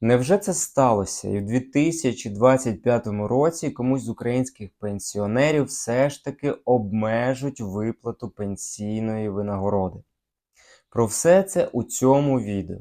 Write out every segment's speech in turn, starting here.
Невже це сталося? І в 2025 році комусь з українських пенсіонерів все ж таки обмежуть виплату пенсійної винагороди? Про все це у цьому відео.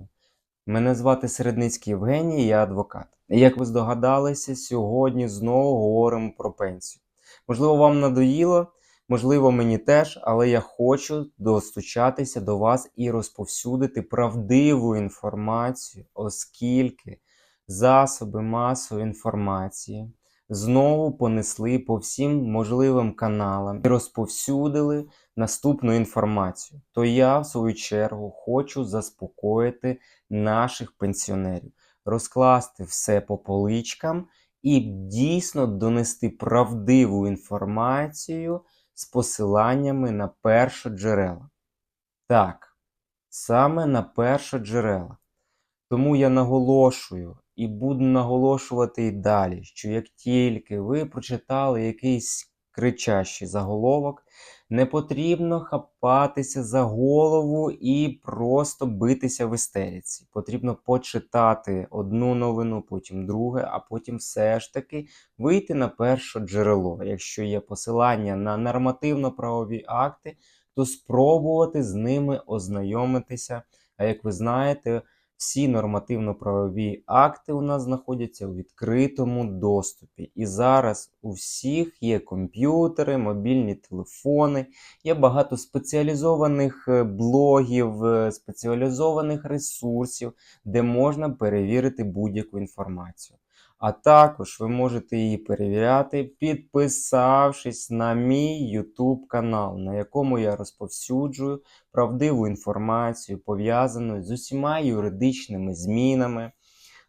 Мене звати Середницький Євгеній, я адвокат. І як ви здогадалися, сьогодні знову говоримо про пенсію. Можливо, вам надоїло, можливо, мені теж, але я хочу достучатися до вас і розповсюдити правдиву інформацію, оскільки засоби масової інформації знову понесли по всім можливим каналам і розповсюдили наступну інформацію. То я, в свою чергу, хочу заспокоїти наших пенсіонерів, розкласти все по поличкам і дійсно донести правдиву інформацію з посиланнями на першоджерела. Так, саме на першоджерела. Тому я наголошую і буду наголошувати і далі, що як тільки ви прочитали якийсь кричащий заголовок, не потрібно хапатися за голову і просто битися в істериці. Потрібно почитати одну новину, потім друге, а потім все ж таки вийти на перше джерело. Якщо є посилання на нормативно-правові акти, то спробувати з ними ознайомитися. А як ви знаєте, всі нормативно-правові акти у нас знаходяться у відкритому доступі. І зараз у всіх є комп'ютери, мобільні телефони, є багато спеціалізованих е, блогів, е, спеціалізованих ресурсів, де можна перевірити будь-яку інформацію. А також ви можете її перевіряти, підписавшись на мій YouTube канал, на якому я розповсюджую правдиву інформацію, пов'язану з усіма юридичними змінами,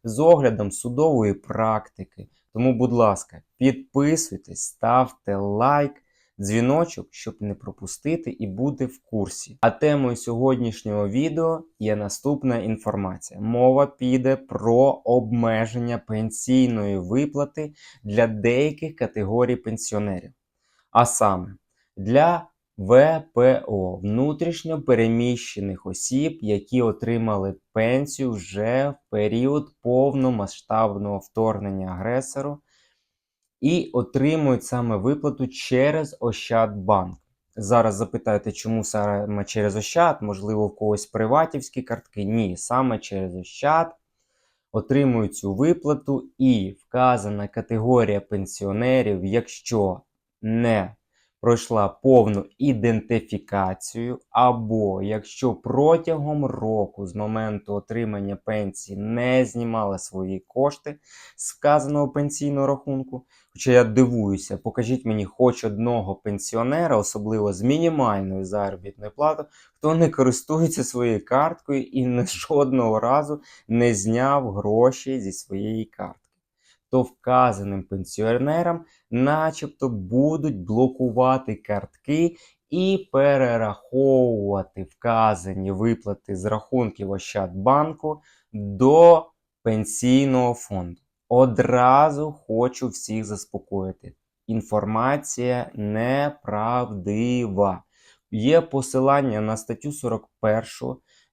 з оглядом судової практики. Тому, будь ласка, підписуйтесь, ставте лайк дзвіночок, щоб не пропустити і бути в курсі. А темою сьогоднішнього відео є наступна інформація. Мова піде про обмеження пенсійної виплати для деяких категорій пенсіонерів. А саме для ВПО внутрішньо переміщених осіб, які отримали пенсію вже в період повномасштабного вторгнення агресору і отримують саме виплату через Ощадбанк. Зараз запитаєте, чому саме через Ощад, можливо, в когось приватівські картки? Ні, саме через Ощад отримують цю виплату і вказана категорія пенсіонерів, якщо не пройшла повну ідентифікацію, або якщо протягом року з моменту отримання пенсії не знімала свої кошти з вказаного пенсійного рахунку. Хоча я дивуюся, покажіть мені хоч одного пенсіонера, особливо з мінімальною заробітною платою, хто не користується своєю карткою і не жодного разу не зняв гроші зі своєї картки то вказаним пенсіонерам начебто будуть блокувати картки і перераховувати вказані виплати з рахунків Ощадбанку до пенсійного фонду. Одразу хочу всіх заспокоїти. Інформація неправдива. Є посилання на статтю 41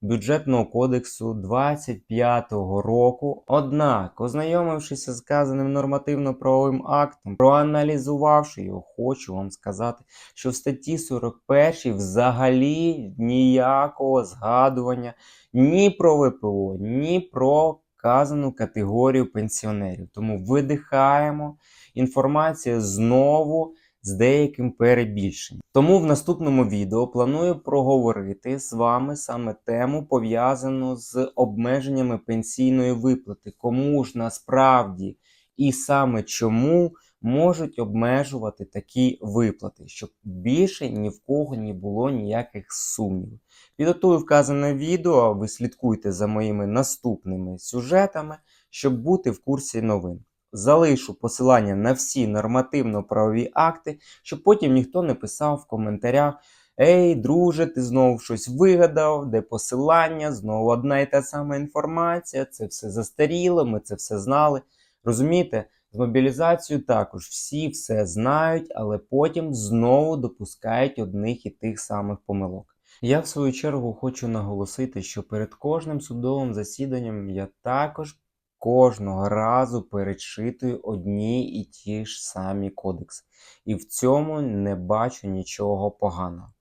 бюджетного кодексу 25-го року. Однак, ознайомившися з сказаним нормативно-правовим актом, проаналізувавши його, хочу вам сказати, що в статті 41 взагалі ніякого згадування ні про ВПО, ні про вказану категорію пенсіонерів. Тому видихаємо. Інформація знову з деяким перебільшенням. Тому в наступному відео планую проговорити з вами саме тему пов'язану з обмеженнями пенсійної виплати, кому ж насправді і саме чому можуть обмежувати такі виплати, щоб більше ні в кого не було ніяких сумнівів. Підготую вказане відео, ви слідкуйте за моїми наступними сюжетами, щоб бути в курсі новин залишу посилання на всі нормативно-правові акти, щоб потім ніхто не писав в коментарях. Ей, друже, ти знову щось вигадав, де посилання, знову одна і та сама інформація, це все застаріло, ми це все знали. Розумієте, з мобілізацією також всі все знають, але потім знову допускають одних і тих самих помилок. Я, в свою чергу, хочу наголосити, що перед кожним судовим засіданням я також кожного разу перечитую одні і ті ж самі кодекси. І в цьому не бачу нічого поганого.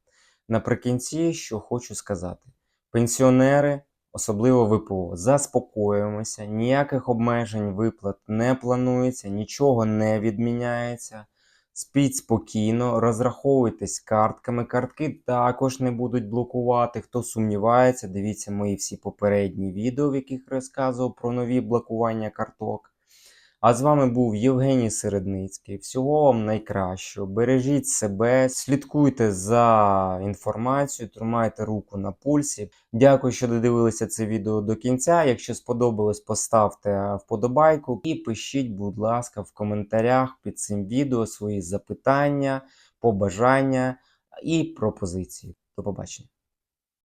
Наприкінці, що хочу сказати: пенсіонери, особливо ВПО, заспокоюємося, ніяких обмежень виплат не планується, нічого не відміняється. Спіть спокійно, розраховуйтесь картками. Картки також не будуть блокувати. Хто сумнівається, дивіться мої всі попередні відео, в яких розказував про нові блокування карток. А з вами був Євгеній Середницький. Всього вам найкращого. Бережіть себе, слідкуйте за інформацією, тримайте руку на пульсі. Дякую, що додивилися це відео до кінця. Якщо сподобалось, поставте вподобайку і пишіть, будь ласка, в коментарях під цим відео свої запитання, побажання і пропозиції. До побачення.